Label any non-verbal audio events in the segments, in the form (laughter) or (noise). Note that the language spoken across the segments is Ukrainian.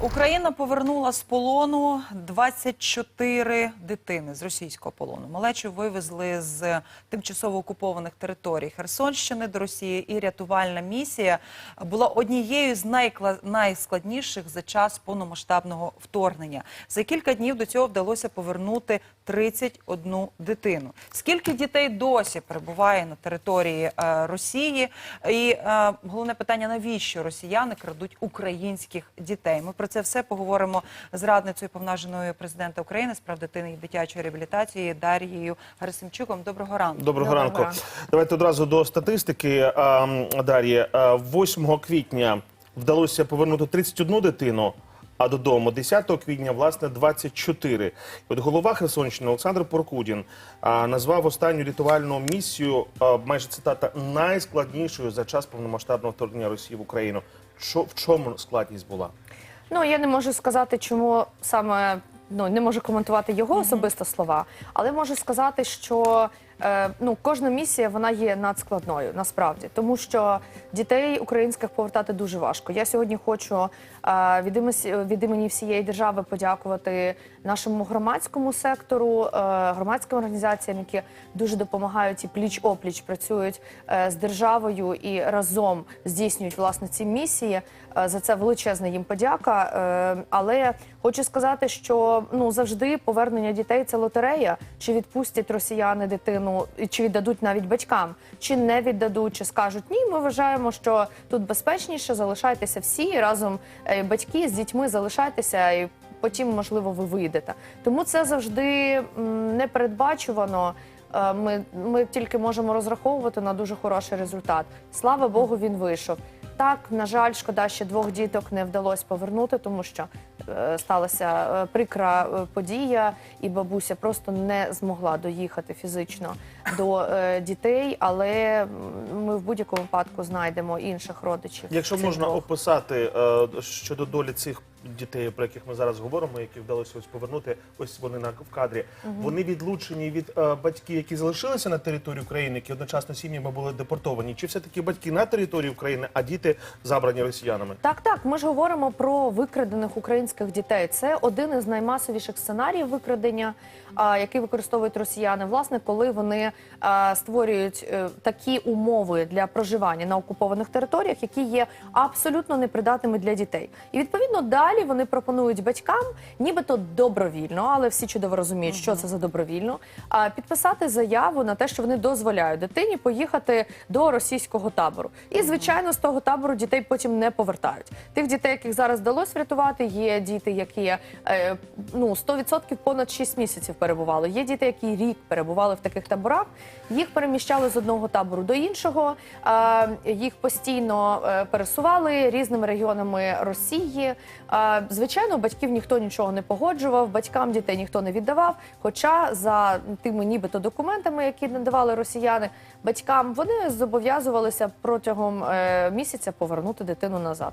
Україна повернула з полону 24 дитини з російського полону. Малечу вивезли з тимчасово окупованих територій Херсонщини до Росії. І рятувальна місія була однією з найскладніших за час повномасштабного вторгнення. За кілька днів до цього вдалося повернути 31 дитину. Скільки дітей досі перебуває на території е, Росії? І е, головне питання: навіщо росіяни крадуть українських дітей? Ми про це все поговоримо з радницею повнаженою президента України з прав дитини і дитячої реабілітації Дар'єю Герасимчуком. Доброго ранку. Доброго, Доброго ранку. ранку. Давайте одразу до статистики. Дар'я, 8 квітня вдалося повернути 31 дитину, а додому 10 квітня, власне, 24. І от голова Херсонщини Олександр Поркудін а, назвав останню рятувальну місію, а, майже цитата, найскладнішою за час повномасштабного вторгнення Росії в Україну. Що, в чому складність була? Ну я не можу сказати, чому саме ну не можу коментувати його особисто слова, але можу сказати, що е, ну кожна місія вона є надскладною насправді, тому що дітей українських повертати дуже важко. Я сьогодні хочу е, від імені, від імені всієї держави подякувати нашому громадському сектору, е, громадським організаціям, які дуже допомагають і пліч опліч працюють з державою і разом здійснюють власне ці місії. За це величезна їм подяка. Але хочу сказати, що ну завжди повернення дітей це лотерея. Чи відпустять росіяни дитину, і чи віддадуть навіть батькам, чи не віддадуть, чи скажуть ні. Ми вважаємо, що тут безпечніше. Залишайтеся всі разом е, батьки з дітьми залишайтеся і. Потім, можливо, ви вийдете. Тому це завжди непередбачувано. Е, Ми, ми тільки можемо розраховувати на дуже хороший результат. Слава Богу, він вийшов. Так, на жаль, шкода, що двох діток не вдалося повернути, тому що е, сталася е, прикра е, подія, і бабуся просто не змогла доїхати фізично до е, дітей. Але м, ми в будь-якому випадку знайдемо інших родичів. Якщо цих можна двох. описати е, щодо долі цих дітей, про яких ми зараз говоримо, які вдалося ось повернути, ось вони на в кадрі. Вони відлучені від е, батьків, які залишилися на території України, які одночасно сім'ями були депортовані. Чи все таки батьки на території України, а діти забрані росіянами? Так, так, ми ж говоримо про викрадених українських дітей. Це один із наймасовіших сценаріїв викрадення, а, який використовують росіяни. Власне, коли вони а, створюють е, такі умови для проживання на окупованих територіях, які є абсолютно непридатними для дітей. І відповідно далі вони пропонують батькам, нібито добровільно, але всі чудово розуміють, що це за добровільно, а, підписати заяву на те, що вони дозволяють дитині поїхати до російського табору. І звичайно, з того табору дітей потім не повертають. Тих дітей, яких зараз вдалося врятувати, є діти, які е, ну 100% понад 6 місяців перебували. Є діти, які рік перебували в таких таборах. Їх переміщали з одного табору до іншого. Е, їх постійно е, пересували різними регіонами Росії. Е, звичайно, батьків ніхто нічого не погоджував, батькам дітей ніхто не віддавав. Хоча за тими нібито документами, які надавали росіяни, батькам вони зобов'язувалися протягом е, місяця повернути дитину назад.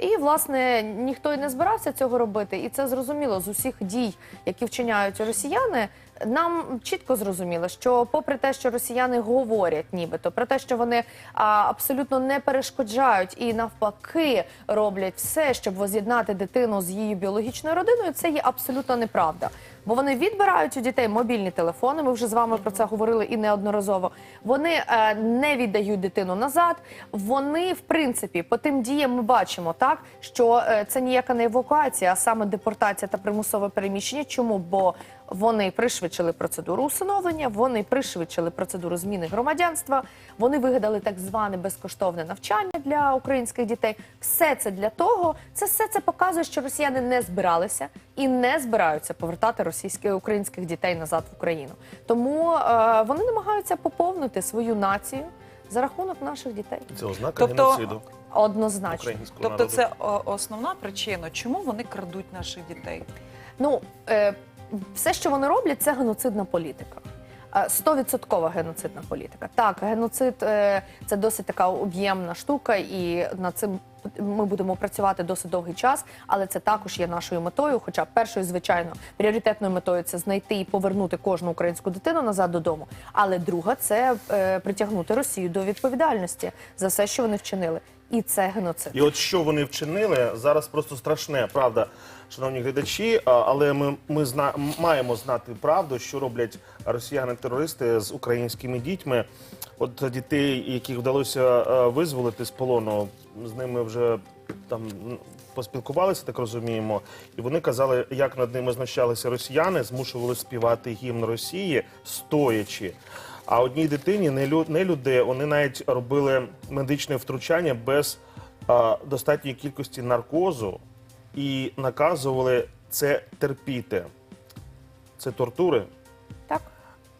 І власне ніхто і не збирався цього робити, і це зрозуміло з усіх дій, які вчиняють росіяни. Нам чітко зрозуміло, що попри те, що росіяни говорять, нібито про те, що вони а, абсолютно не перешкоджають і навпаки роблять все, щоб воз'єднати дитину з її біологічною родиною, це є абсолютно неправда. Бо вони відбирають у дітей мобільні телефони. Ми вже з вами про це говорили і неодноразово. Вони е, не віддають дитину назад. Вони, в принципі, по тим діям ми бачимо так, що е, це ніяка не евакуація, а саме депортація та примусове переміщення. Чому? Бо вони пришвидшили процедуру усиновлення, вони пришвидшили процедуру зміни громадянства, вони вигадали так зване безкоштовне навчання для українських дітей. Все це для того, це все це показує, що росіяни не збиралися і не збираються повертати російських українських дітей назад в Україну. Тому е, вони намагаються поповнити свою націю за рахунок наших дітей. Це ознака Тобто- геноциду Однозначно. Тобто, народу. це основна причина, чому вони крадуть наших дітей. Ну, е, все, що вони роблять, це геноцидна політика. Е, Стовідсоткова геноцидна політика. Так, геноцид е, це досить така об'ємна штука, і над цим ми будемо працювати досить довгий час, але це також є нашою метою. Хоча першою, звичайно, пріоритетною метою це знайти і повернути кожну українську дитину назад додому. Але друга це е, притягнути Росію до відповідальності за все, що вони вчинили, і це геноцид. І от що вони вчинили зараз просто страшне, правда, шановні глядачі. Але ми, ми зна, маємо знати правду, що роблять росіяни-терористи з українськими дітьми. От дітей, яких вдалося визволити з полону, з ними вже там поспілкувалися, так розуміємо. І вони казали, як над ними знущалися росіяни, змушували співати гімн Росії стоячи. А одній дитині не лю- не люди, вони навіть робили медичне втручання без а, достатньої кількості наркозу і наказували це терпіти. Це тортури.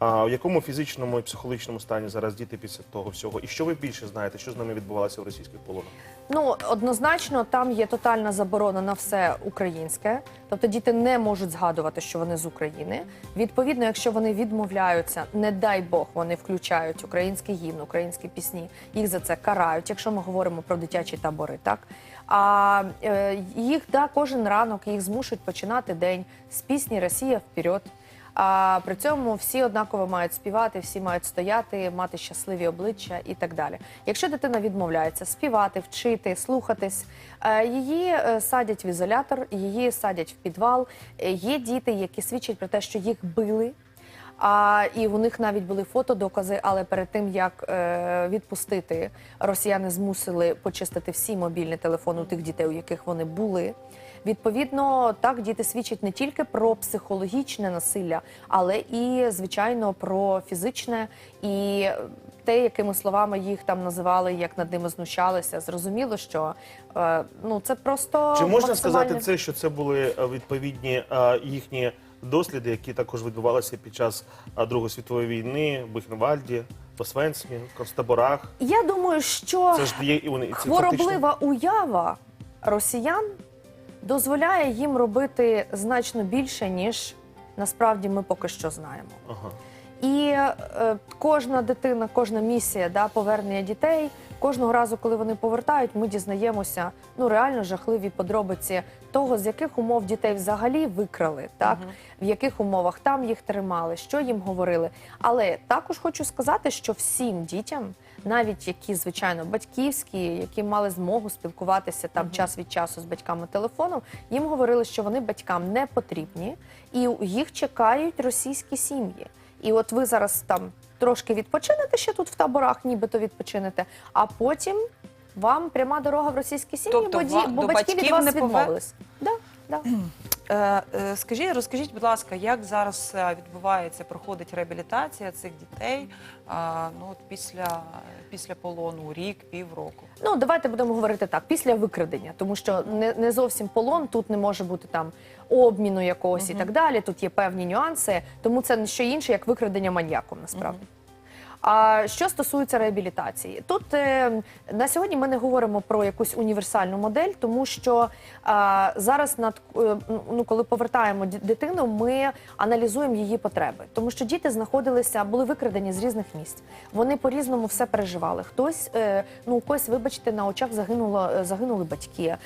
А в якому фізичному і психологічному стані зараз діти після того всього? І що ви більше знаєте, що з ними відбувалося в російських полонах? Ну однозначно, там є тотальна заборона на все українське, тобто діти не можуть згадувати, що вони з України. Відповідно, якщо вони відмовляються, не дай Бог, вони включають український гімн, українські пісні. Їх за це карають, якщо ми говоримо про дитячі табори, так а е, їх да кожен ранок їх змушують починати день з пісні Росія вперед. А при цьому всі однаково мають співати, всі мають стояти, мати щасливі обличчя і так далі. Якщо дитина відмовляється співати, вчити, слухатись, е, її е, садять в ізолятор, її садять в підвал. Е, Є діти, які свідчать про те, що їх били. А і у них навіть були фотодокази, але перед тим як е, відпустити, росіяни змусили почистити всі мобільні телефони у тих дітей, у яких вони були. Відповідно, так діти свідчать не тільки про психологічне насилля, але і звичайно про фізичне і те, якими словами їх там називали, як над ними знущалися. Зрозуміло, що е, ну це просто Чи можна максимальне- сказати це, що це були е, відповідні е, їхні досліди, які також відбувалися під час Другої світової війни в Бухенвальді, в концтаборах? Я думаю, що Це ж є і вони Хвороблива уява росіян дозволяє їм робити значно більше, ніж насправді ми поки що знаємо. Ага. І е, кожна дитина, кожна місія да, повернення дітей. Кожного разу, коли вони повертають, ми дізнаємося ну реально жахливі подробиці того, з яких умов дітей взагалі викрали, так в яких умовах там їх тримали, що їм говорили. Але також хочу сказати, що всім дітям, навіть які звичайно батьківські, які мали змогу спілкуватися там час від часу з батьками телефоном, їм говорили, що вони батькам не потрібні, і їх чекають російські сім'ї. І от ви зараз там трошки відпочинете ще тут в таборах, нібито відпочинете, а потім вам пряма дорога в російські сім'ї, Тобто бо, бо батьки від вас відмовились. Да, да. (clears throat) Е, е, Скажіть, розкажіть, будь ласка, як зараз е, відбувається, проходить реабілітація цих дітей ну, от після, після полону, рік, півроку? Ну, давайте будемо говорити так, після викрадення, тому що не, не зовсім полон, тут не може бути там обміну якогось і так далі. Тут є певні нюанси, тому це не що інше, як викрадення маньяком насправді. А що стосується реабілітації, тут е, на сьогодні ми не говоримо про якусь універсальну модель, тому що е, зараз над е, ну, коли повертаємо дитину, ми аналізуємо її потреби, тому що діти знаходилися, були викрадені з різних місць. Вони по-різному все переживали. Хтось, ну у когось, вибачте, на очах загинуло, загинули батьки,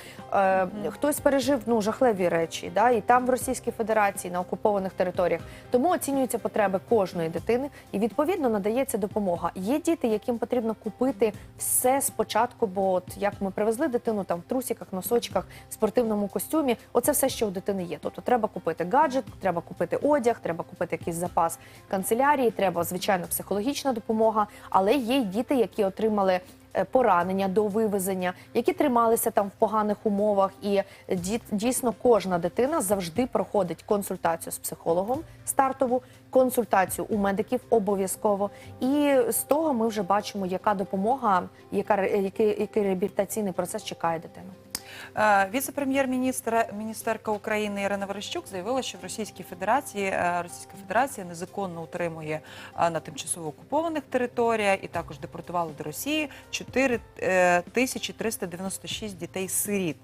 хтось пережив ну жахливі речі, да, і там в Російській Федерації на окупованих територіях. Тому оцінюються потреби кожної дитини і відповідно надається допомога. Є діти, яким потрібно купити все спочатку, бо от як ми привезли дитину там в трусіках, носочках, спортивному костюмі, оце все, що у дитини є. Тобто треба купити гаджет, треба купити одяг, треба купити якийсь запас канцелярії, треба звичайно психологічна допомога. Але є й діти, які отримали. Е, Поранення до вивезення, які трималися там в поганих умовах, і дійсно кожна дитина завжди проходить консультацію з психологом стартову, консультацію у медиків обов'язково. І з того ми вже бачимо, яка допомога, яка ре- який, який реабілітаційний процес чекає дитину. Е, Віце-прем'єр-міністр міністерка України Ірина Верещук заявила, що в Російській Федерації е, Російська Федерація незаконно утримує е, на тимчасово окупованих територіях і також депортувала до Росії 4 е, тисячі 396 дітей-сиріт.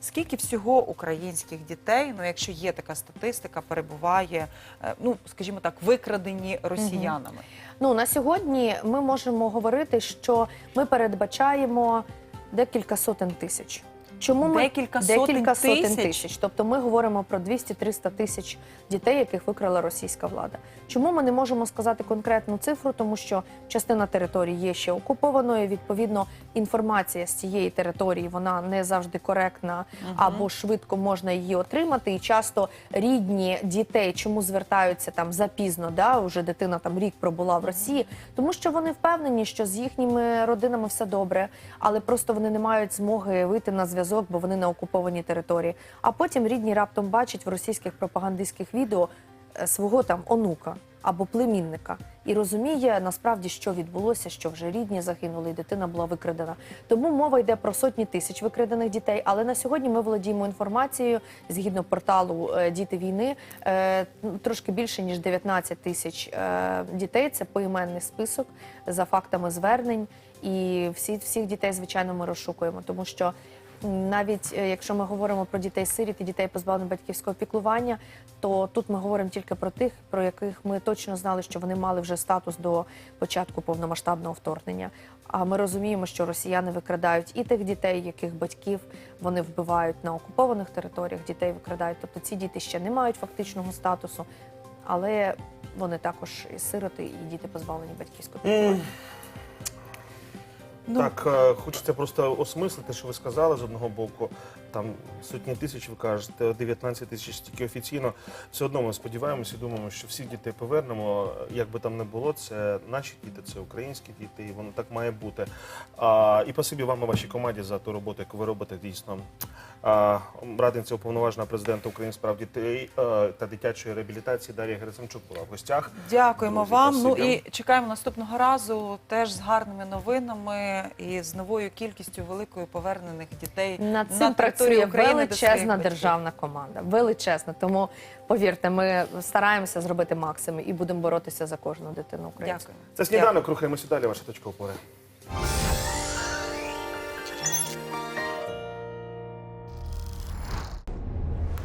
Скільки всього українських дітей, ну якщо є така статистика, перебуває, ну скажімо так, викрадені росіянами? Ну на сьогодні ми можемо говорити, що ми передбачаємо декілька сотень тисяч. Чому ми Декілька сотень декілька сотень тисяч? тисяч? Тобто ми говоримо про 200-300 тисяч дітей, яких викрала російська влада. Чому ми не можемо сказати конкретну цифру? Тому що частина території є ще окупованою. Відповідно, інформація з цієї території вона не завжди коректна або швидко можна її отримати. І часто рідні дітей чому звертаються там запізно, да вже дитина там рік пробула в Росії, тому що вони впевнені, що з їхніми родинами все добре, але просто вони не мають змоги вийти на зв'язок, бо вони на окупованій території. А потім рідні раптом бачать в російських пропагандистських відео е, свого там онука або племінника і розуміє насправді, що відбулося, що вже рідні загинули, і дитина була викрадена. Тому мова йде про сотні тисяч викрадених дітей. Але на сьогодні ми володіємо інформацією згідно порталу е, Діти війни е, трошки більше ніж 19 тисяч дітей. Це поіменний список за фактами звернень. І всі всіх дітей, звичайно, ми розшукуємо, тому що навіть е, якщо ми говоримо про дітей сиріт і дітей позбавлених батьківського піклування, то тут ми говоримо тільки про тих, про яких ми точно знали, що вони мали вже статус до початку повномасштабного вторгнення. А ми розуміємо, що росіяни викрадають і тих дітей, яких батьків вони вбивають на окупованих територіях, дітей викрадають. Тобто ці діти ще не мають фактичного статусу, але вони також і сироти, і діти позбавлені батьківського піклування. Ну, Так, е, хочеться просто осмислити, що ви сказали з одного боку. Там сотні тисяч, ви кажете, 19 тисяч тільки офіційно. Все одно ми сподіваємося думаємо, що всіх дітей повернемо. Як би там не було, це наші діти, це українські діти, і воно так має бути. А, і спасибі вам і вашій команді за ту роботу, яку ви робите дійсно. Радниця уповноважена президента України з прав дітей е, та дитячої реабілітації Дар'я Герасимчук була в гостях. Дякуємо Друзі, вам. Ну і чекаємо наступного разу теж з гарними новинами і з новою кількістю великою повернених дітей Над на цим територію працює України величезна державна команда. Величезна. Тому повірте, ми стараємося зробити максимум і будемо боротися за кожну дитину українську. Дякую. Це сніданок, рухаємося далі. Ваша точка опори.